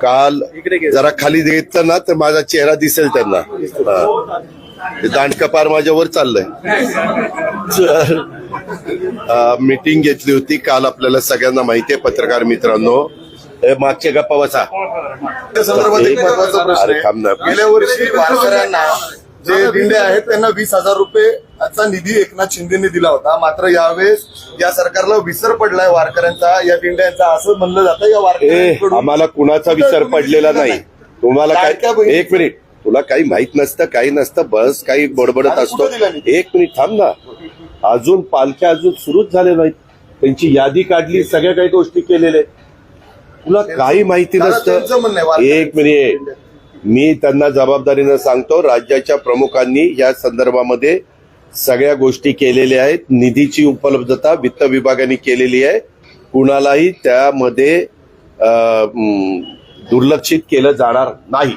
काल जरा खाली घेतलं ना तर माझा चेहरा दिसेल त्यांना. हा. ते दांडका पार माझ्यावर चाललंय. मीटिंग घेतली होती. काल आपल्याला सगळ्यांना माहिती आहे पत्रकार मित्रांनो. मागच्या गप्पा बसा. गेल्या वर्षी वारकऱ्यांना जे दिंडे आहेत त्यांना वीस हजार रुपयेचा निधी एकनाथ शिंदेने दिला होता. मात्र यावेळेस या सरकारला विसर पडलाय वारकऱ्यांचा या दिंड्यांचा असं म्हणलं जातं या वारकऱ्यांकडून. आम्हाला कुणाचा विचार पडलेला नाही. तुम्हाला काय एक मिनिट. तुला काही माहीत नसतं काही नसतं बस काही बडबडत असतो? एक मिनिट थांब ना. अजून पालख्या अजून सुरूच झाले नाहीत. त्यांची यादी काढली सगळ्या काही गोष्टी केलेल्या आहेत. तुला काही माहिती नसतं. एक मिनिट. मी त्यांना जबाबदारीनं सांगतो राज्याच्या प्रमुखांनी या संदर्भामध्ये सगळ्या गोष्टी केलेल्या आहेत. निधीची उपलब्धता वित्त विभागाने केलेली आहे. कुणालाही त्यामध्ये दुर्लक्षित केलं जाणार नाही.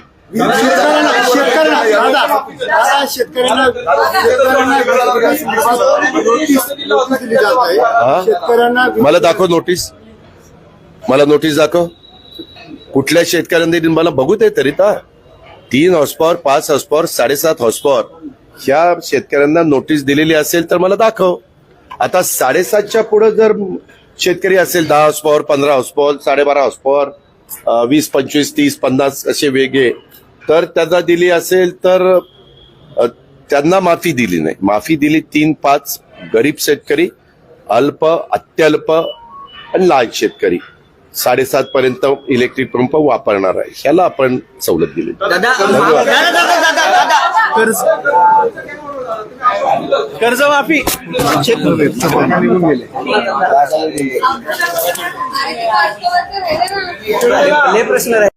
शेतकऱ्यांना मला दाखव नोटीस मला नोटीस दाखव. कुठल्या शेतकऱ्यांनी मला बघू दे तरी ता तीन हॉर्सपॉवर पाच हॉर्सपॉवर साडेसात हॉर्सपॉवर ह्या शेतकऱ्यांना नोटीस दिलेली असेल तर मला दाखव. आता साडेसातच्या पुढे जर शेतकरी असेल दहा हॉर्सपॉवर पंधरा हॉर्सपॉवर साडेबारा हॉर्सपॉवर अं, वीस पंचवीस तीस पन्नास असे वेगळे तर त्याचा दिली असेल तर त्यांना माफी दिली नाही. माफी दिली तीन पाच गरीब शेतकरी अल्प अत्यल्प आणि लहान शेतकरी. साडेसात पर्यंत इलेक्ट्रिक पंप वापरणार आहे. ह्याला आपण सवलत दिली. कर्जमाफी. प्रश्न